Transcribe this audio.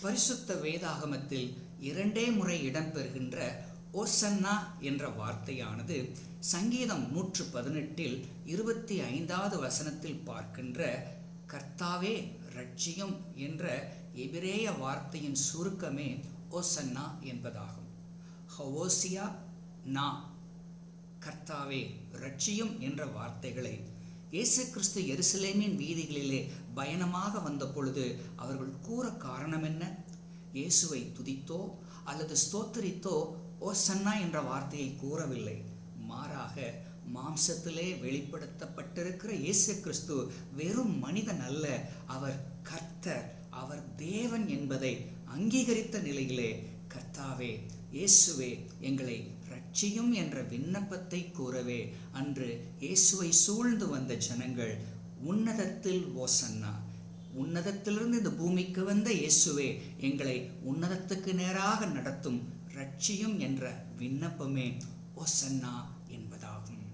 பரிசுத்த வேதாகமத்தில் இரண்டே முறை இடம்பெறுகின்ற ஓசன்னா என்ற வார்த்தையானது சங்கீதம் நூற்று பதினெட்டில் இருபத்தி ஐந்தாவது வசனத்தில் பார்க்கின்ற கர்த்தாவே ரட்சியம் என்ற எபிரேய வார்த்தையின் சுருக்கமே ஓசன்னா என்பதாகும். ஹவோசியா நா கர்த்தாவே ரட்சியம் என்ற வார்த்தைகளை இயேசு கிறிஸ்து எருசலேமின் வீதிகளிலே பயணமாக வந்த பொழுது அவர்கள் கூற காரணம் என்ன? இயேசுவை துதித்தோ அல்லது ஸ்தோத்தரித்தோ ஓ சன்னா என்ற வார்த்தையை கூறவில்லை. மாறாக மாம்சத்திலே வெளிப்படுத்தப்பட்டிருக்கிற இயேசு கிறிஸ்து வெறும் மனிதன் அல்ல அவர் கர்த்தர் அவர் தேவன் என்பதை அங்கீகரித்த நிலையிலே கர்த்தாவே இயேசுவே எங்களை ரட்சியும் என்ற விண்ணப்பத்தை கூறவே அன்று இயேசுவை சூழ்ந்து வந்த ஜனங்கள் உன்னதத்தில் ஓசன்னா. உன்னதத்திலிருந்து இந்த பூமிக்கு வந்த இயேசுவே எங்களை உன்னதத்துக்கு நேராக நடத்தும் ரட்சியும் என்ற விண்ணப்பமே ஓசன்னா என்பதாகும்.